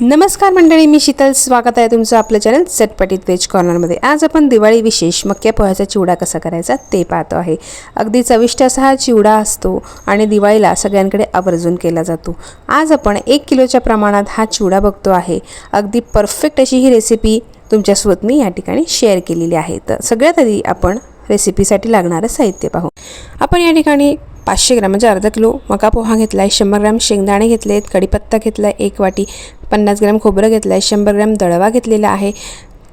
नमस्कार मंडळी मी शीतल. स्वागत आहे तुमचं आपलं चॅनल चटपटीत वेज कॉर्नरमध्ये आज आपण दिवाळी विशेष मक्या पोह्याचा चिवडा कसा करायचा ते पाहतो आहे. अगदी चविष्ट असा हा चिवडा असतो आणि दिवाळीला सगळ्यांकडे आवर्जून केला जातो. आज आपण एक किलोच्या प्रमाणात हा चिवडा बघतो आहे. अगदी परफेक्ट अशी ही रेसिपी तुमच्यासोबत मी या ठिकाणी शेअर केलेली आहे. तर सगळ्यात आधी आपण रेसिपीसाठी लागणारं साहित्य पाहू. आपण या ठिकाणी पाचशे ग्रॅम म्हणजे अर्धा किलो मका पोहा घेतला आहे शंभर ग्रॅम शेंगदाणे घेतले आहेत कढीपत्ता घेतला आहे एक वाटी पन्नास ग्रॅम खोबरं घेतलं आहे शंभर ग्रॅम दळवा घेतलेला आहे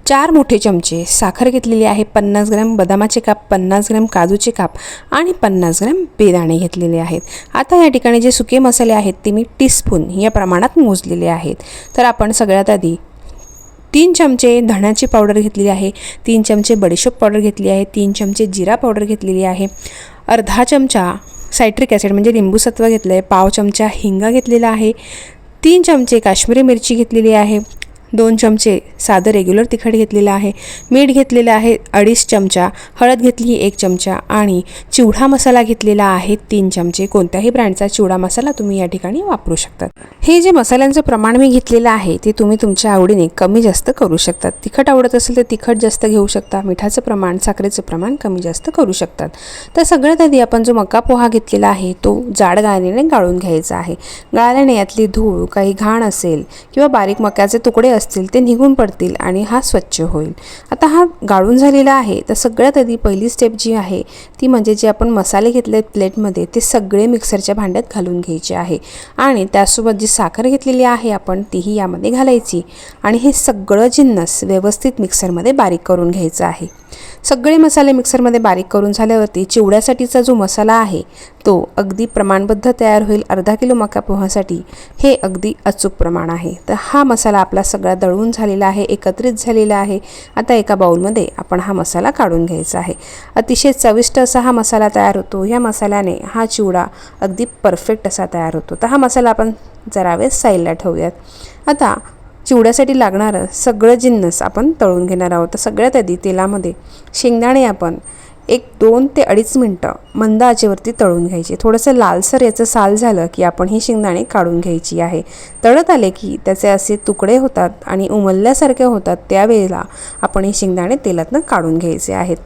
चार मोठे चमचे साखर घेतलेली आहे पन्नास ग्रॅम बदामाचे काप पन्नास ग्रॅम काजूचे काप आणि पन्नास ग्रॅम बेदाणे घेतलेले आहेत. आता या ठिकाणी जे सुके मसाले आहेत ते मी टीस्पून या प्रमाणात मोजलेले आहेत. तर आपण सगळ्यात आधी तीन चमचे धण्याची पावडर घेतलेली आहे तीन चमचे बडीशोप पावडर घेतली आहे तीन चमचे जिरा पावडर घेतलेली आहे अर्धा चमचा सायट्रिक ॲसिड म्हणजे लिंबूसत्व घेतलं आहे पाव चमचा हिंगा घेतलेला आहे तीन चमचे काश्मीरी मिरची घेतलेली आहे. दोन चमचे साधं रेग्युलर तिखट घेतलेलं आहे. मीठ घेतलेलं आहे अडीच चमचा हळद घेतली एक चमचा आणि चिवडा मसाला घेतलेला आहे तीन चमचे. कोणत्याही ब्रँडचा चिवडा मसाला तुम्ही या ठिकाणी वापरू शकतात हे जे मसाल्यांचं प्रमाण मी घेतलेलं आहे ते तुम्ही तुमच्या आवडीने कमी जास्त करू शकतात तिखट आवडत असेल तर तिखट जास्त घेऊ शकता. मिठाचं प्रमाण साखरेचं प्रमाण कमी जास्त करू शकतात तर सगळ्यात आधी आपण जो मका पोहा घेतलेला आहे तो जाड गाळणीने गाळून घ्यायचा आहे. गाळल्याने यातली धूळ काही घाण असेल किंवा बारीक मक्याचे तुकडे असतील ते निघून पडतील आणि हा स्वच्छ होईल. आता हा गाळून झालेला आहे तर सगळ्यात आधी पहिली स्टेप जी आहे ती म्हणजे जे आपण मसाले घेतले प्लेटमध्ये ते सगळे मिक्सरच्या भांड्यात घालून घ्यायचे आहे. आणि त्यासोबत जी साखर घेतलेली आहे आपण तीही यामध्ये घालायची. आणि हे सगळं जिन्नस व्यवस्थित मिक्सरमध्ये बारीक करून घ्यायचं आहे. सगळे मसाले मिक्सरमध्ये बारीक करून झाल्यावरती चिवड्यासाठीचा जो मसाला आहे तो अगदी प्रमाणबद्ध तयार होईल. अर्धा किलो मका पोहासाठी हे अगदी अचूक प्रमाण आहे. तर हा मसाला आपला सगळा दळून झालेला आहे एकत्रित झालेला आहे. आता एका बाऊलमध्ये आपण हा मसाला काढून घ्यायचा आहे. अतिशय चविष्ट असा हा मसाला तयार होतो. ह्या मसाल्याने हा चिवडा अगदी परफेक्ट असा तयार होतो. तर हा मसाला आपण जरावेळ साईडला ठेवूयात. आता चिवड्यासाठी लागणारं सगळं जिन्नस आपण तळून घेणार आहोत. तर सगळ्यात आधी तेलामध्ये शेंगदाणे आपण एक दोन ते अडीच मिनटं मंद आचेवरती तळून घ्यायचे. थोडंसं लालसर याचं साल झालं की आपण ही शेंगदाणे काढून घ्यायची आहे. तळत आले की त्याचे असे तुकडे होतात आणि उमलल्यासारखे होतात त्यावेळेला आपण हे शेंगदाणे तेलातनं काढून घ्यायचे आहेत.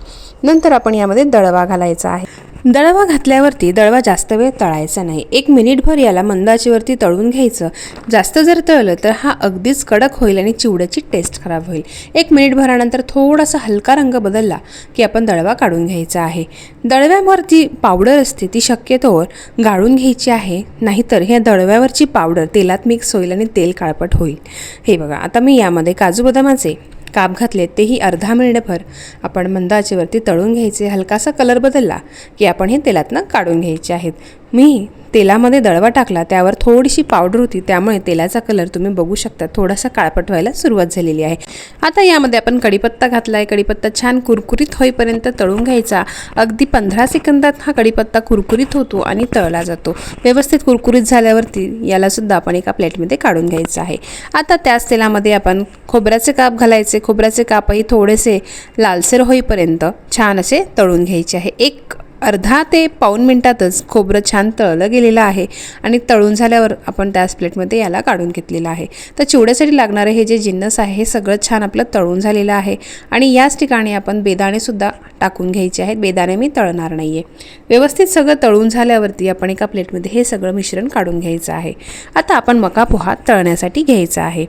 नंतर आपण यामध्ये दळवा घालायचा आहे. दळवा घातल्यावरती दळवा जास्त वेळ तळायचा नाही. एक मिनिटभर याला मंदाचीवरती तळून घ्यायचं. जास्त जर तळलं तर हा अगदीच कडक होईल आणि चिवड्याची टेस्ट खराब होईल. एक मिनिटभरानंतर थोडासा हलका रंग बदलला की आपण दळवा काढून घ्यायचा आहे. दळव्यावर जी पावडर असते ती शक्यतोवर गाळून घ्यायची आहे. नाहीतर ह्या दळव्यावरची पावडर तेलात मिक्स होईल आणि तेल काळपट होईल. हे बघा आता मी यामध्ये काजू बदामाचे काप घातले तेही अर्धा मिनिटभर. आपण मंदाचेवरती तळून घ्यायचे. हलकासा कलर बदलला की आपण हे तेलातनं काढून घ्यायचे आहेत. मी तेलामध्ये दळवा टाकला त्यावर थोडीशी पावडर होती त्यामुळे तेलाचा कलर तुम्ही बघू शकता. थोडासा काळपट व्हायला सुरुवात झालेली आहे. आता यामध्ये आपण कढीपत्ता घातला आहे कढीपत्ता छान कुरकुरीत होईपर्यंत तळून घ्यायचा. अगदी पंधरा सेकंदात हा कढीपत्ता कुरकुरीत होतो आणि तळला जातो. व्यवस्थित कुरकुरीत झाल्यावरती यालासुद्धा आपण एका प्लेटमध्ये काढून घ्यायचं आहे. आता त्याच तेलामध्ये आपण खोबऱ्याचे काप घालायचे. खोबऱ्याचे कापही थोडेसे लालसर होईपर्यंत छान असे तळून घ्यायचे आहे. एक अर्धा ते पाऊन मिनटातच खोबरं छान तळलं गेलेलं आहे आणि तळून झाल्यावर आपण त्याच प्लेटमध्ये याला काढून घेतलेलं आहे. तर चिवड्यासाठी लागणारे हे जे जिन्नस आहे हे सगळं छान आपलं तळून झालेलं आहे आणि याच ठिकाणी आपण बेदाणेसुद्धा टाकून घ्यायचे आहेत. बेदाणे मी तळणार नाही आहे व्यवस्थित सगळं तळून झाल्यावरती आपण एका प्लेटमध्ये हे सगळं मिश्रण काढून घ्यायचं आहे. आता आपण मका पोहा तळण्यासाठी घ्यायचा आहे.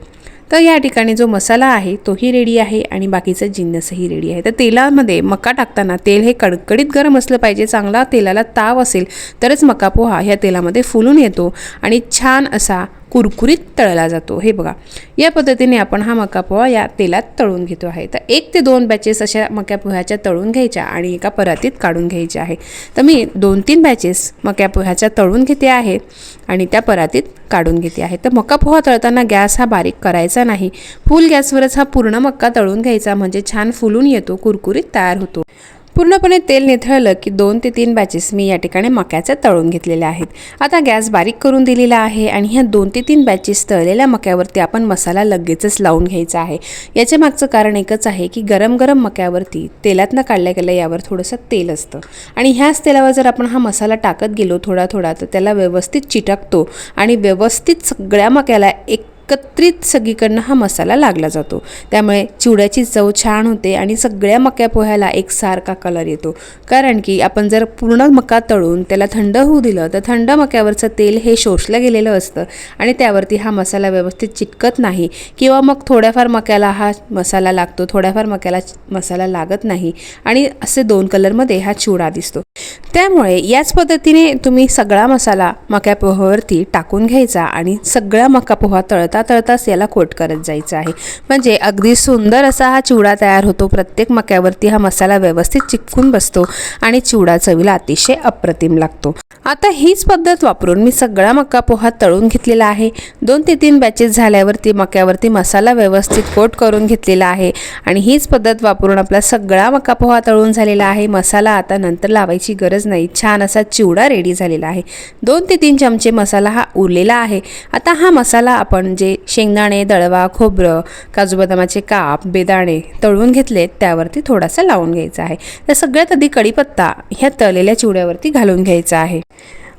तर या ठिकाणी जो मसाला आहे तोही रेडी आहे आणि बाकीचा जिन्नसही रेडी आहे. तर तेलामध्ये मका टाकताना तेल हे कडकडीत गरम असलं पाहिजे चांगला तेलाला ताव असेल तरच मका पोहा ह्या तेलामध्ये फुलून येतो. आणि छान असा कुरकुरीत तळला जातो. हे बघा या पद्धतीने आपण हा मका पोहा या तेलात तळून घेतो आहे. तर एक ते दोन बॅचेस अशा मक्या पोह्याच्या तळून घ्यायच्या आणि एका परातीत काढून घ्यायच्या आहे. तर मी दोन तीन बॅचेस मक्या पोह्याच्या तळून घेते आहे आणि त्या परातीत काढून घेते आहे. तर मका पोहा तळताना गॅस हा बारीक करायचा नाही. फुल गॅसवरच हा पूर्ण मक्का तळून घ्यायचा म्हणजे छान फुलून येतो कुरकुरीत तयार होतो. पूर्णपणे तेल निथळलं की दोन ते तीन बॅचेस मी या ठिकाणी मक्याच्या तळून घेतलेल्या आहेत आता गॅस बारीक करून दिलेला आहे आणि ह्या दोन ते तीन बॅचेस तळलेल्या मक्यावरती आपण मसाला लगेचच लावून घ्यायचा आहे. याच्या मागचं कारण एकच आहे की गरम गरम मक्यावरती तेलातनं काढल्या गेल्या यावर थोडंसं तेल असतं. आणि ह्याच तेलावर जर आपण हा मसाला टाकत गेलो थोडा थोडा तर त्याला व्यवस्थित चिटकतो आणि व्यवस्थित सगळ्या मक्याला एक एकत्रित सगळीकडनं हा मसाला लागला जातो. त्यामुळे चिवड्याची चव छान होते आणि सगळ्या मक्या पोह्याला एकसारखा कलर येतो. कारण की आपण जर पूर्ण मका तळून त्याला थंड होऊ दिलं तर थंड मक्यावरचं तेल हे शोषलं गेलेलं असतं आणि त्यावरती हा मसाला व्यवस्थित चिटकत नाही किंवा मग थोड्याफार मक्याला हा मसाला लागतो थोड्याफार मक्याला मसाला लागत नाही आणि असे दोन कलरमध्ये हा चिवडा दिसतो. त्यामुळे याच पद्धतीने तुम्ही सगळा मसाला मक्या पोहावरती टाकून घ्यायचा आणि सगळा मका पोहा तळता तळताच याला कोट करत जायचं आहे. म्हणजे अगदी सुंदर असा हा चिवडा तयार होतो. प्रत्येक मक्यावरती हा मसाला व्यवस्थित चिपकून बसतो आणि चिवडा चवीला अतिशय अप्रतिम लागतो. आता हीच पद्धत वापरून मी सगळा मका पोहा तळून घेतलेला आहे. दोन ते तीन बॅचेस झाल्यावरती मक्यावरती मसाला व्यवस्थित कोट करून घेतलेला आहे आणि हीच पद्धत वापरून आपला सगळा मका पोहा तळून झालेला आहे. मसाला आता नंतर लावायची गरज नाही. छान असा चिवडा रेडी झालेला आहे. दोन ते तीन चमचे मसाला हा उरलेला आहे. आता हा मसाला आपण जे शेंगदाणे दळवा खोबरं काजू बदामाचे काप बेदाणे तळून घेतले त्यावरती थोडासा लावून घ्यायचा आहे. तर सगळ्यात आधी कढीपत्ता ह्या तळलेल्या चिवड्यावरती घालून घ्यायचा आहे.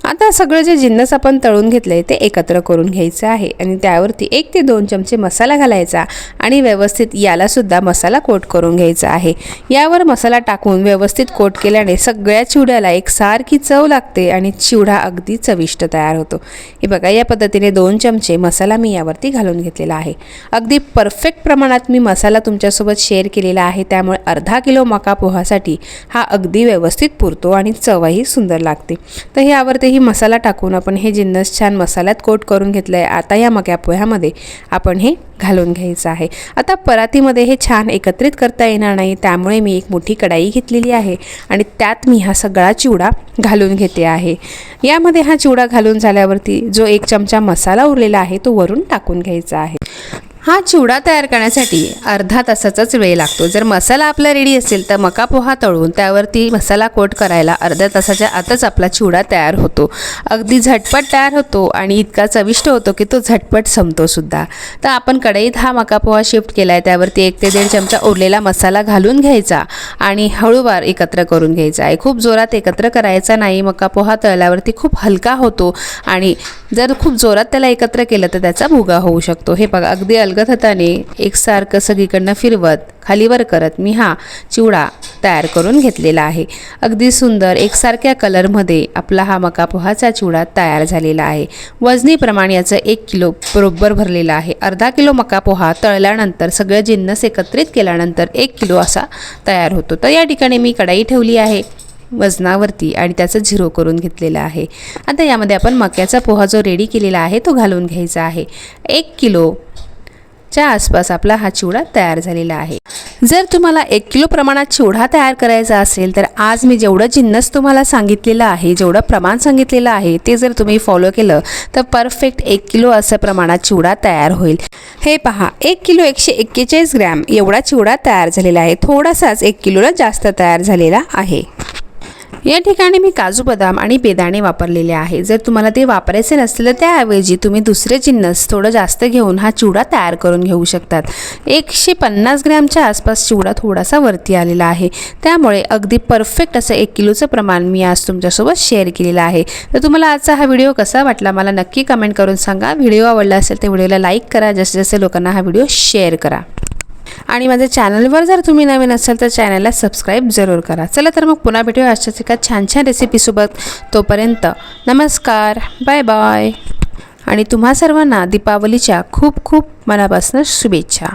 आता सगळं जे जिन्नस आपण तळून घेतलं आहे ते एकत्र करून घ्यायचं आहे. आणि त्यावरती एक ते दोन चमचे मसाला घालायचा आणि व्यवस्थित यालासुद्धा मसाला कोट करून घ्यायचा आहे. यावर मसाला टाकून व्यवस्थित कोट केल्याने सगळ्या चिवड्याला एक सारखी चव लागते आणि चिवडा अगदी चविष्ट तयार होतो. हे बघा या पद्धतीने दोन चमचे मसाला मी यावरती घालून घेतलेला आहे. अगदी परफेक्ट प्रमाणात मी मसाला तुमच्यासोबत शेअर केलेला आहे. त्यामुळे अर्धा किलो मका पोहासाठी हा अगदी व्यवस्थित पुरतो आणि चवही सुंदर लागते. तर हे यावरती ही मसाला टाकून आपण हे जिन्नस छान मसाल्यात कोट करून घेतलं आहे आता या मक्या पोह्यामध्ये आपण हे घालून घ्यायचं आहे. आता परातीमध्ये हे छान एकत्रित करता येणार नाही त्यामुळे मी एक मोठी कढाई घेतलेली आहे आणि त्यात मी हा सगळा चिवडा घालून घेते आहे. यामध्ये हा चिवडा घालून झाल्यावरती जो एक चमचा मसाला उरलेला आहे तो वरून टाकून घ्यायचा आहे. हा चिवडा तयार करण्यासाठी अर्धा तासाचाच वेळ लागतो. जर मसाला आपला रेडी असेल तर मका पोहा तळून त्यावरती मसाला कोट करायला अर्ध्या तासाच्या आतच आपला चिवडा तयार होतो. अगदी झटपट तयार होतो आणि इतका चविष्ट होतो की तो झटपट संपतोसुद्धा तर आपण कढईत हा मका पोहा शिफ्ट केला आहे त्यावरती एक ते दीड चमचा उरलेला मसाला घालून घ्यायचा आणि हळूवार एकत्र करून घ्यायचा आहे. खूप जोरात एकत्र करायचा नाही. मका पोहा तळल्यावरती खूप हलका होतो आणि जर खूप जोरात त्याला एकत्र केलं तर त्याचा भुगा होऊ शकतो. हे बघा अगदी हलगत हाताने एकसारखं सगळीकडनं फिरवत खालीवर करत मी हा चिवडा तयार करून घेतलेला आहे. अगदी सुंदर एकसारख्या कलरमध्ये आपला हा मका पोहाचा चिवडा तयार झालेला आहे. वजनी प्रमाण याचं एक किलो बरोबर भरलेलं आहे. अर्धा किलो मका पोहा तळल्यानंतर सगळं जिन्नस एकत्रित केल्यानंतर एक किलो असा तयार होतो. तर या ठिकाणी मी कढाई ठेवली आहे वजनावरती आणि त्याचं झिरो करून घेतलेलं आहे. आता यामध्ये आपण मक्याचा पोहा जो रेडी केलेला आहे तो घालून घ्यायचा आहे. एक किलो च्या आसपास आपला हा चिवडा तयार झालेला आहे. जर तुम्हाला एक किलो प्रमाणात चिवडा तयार करायचा असेल तर आज मी जेवढं जिन्नस तुम्हाला सांगितलेलं आहे जेवढं प्रमाण सांगितलेलं आहे ते जर तुम्ही फॉलो केलं तर परफेक्ट एक किलो असं प्रमाणात चिवडा तयार होईल. हे पहा एक किलो एकशे एक्केचाळीस ग्रॅम एवढा चिवडा तयार झालेला आहे. थोडासाच एक किलोला जास्त तयार झालेला आहे. या ठिकाणी मी काजू बदाम आणि बेदाणे वापरलेले आहे. जर तुम्हाला ते वापरायचे नसतील तर त्याऐवजी तुम्ही दुसरे जिन्नस थोडं जास्त घेऊन हा चिवडा तयार करून घेऊ शकतात. एकशे पन्नास ग्रॅमच्या आसपास चिवडा थोडासा वरती आलेला आहे. त्यामुळे अगदी परफेक्ट असं एक किलोचं प्रमाण मी आज तुमच्यासोबत शेअर केलेलं आहे. तर तुम्हाला आजचा हा व्हिडिओ कसा वाटला मला नक्की कमेंट करून सांगा. व्हिडिओ आवडला असेल तर व्हिडिओला लाईक करा. जसे जसे लोकांना हा व्हिडिओ शेअर करा. आणि माझ्या चॅनलवर जर तुम्ही नवीन असाल तर चॅनलला सबस्क्राईब जरूर करा. चला तर मग पुन्हा भेटूया अशाच एका छान छान रेसिपीसोबत. तोपर्यंत नमस्कार बाय बाय. आणि तुम्हा सर्वांना दीपावलीच्या खूप खूप मनापासून शुभेच्छा.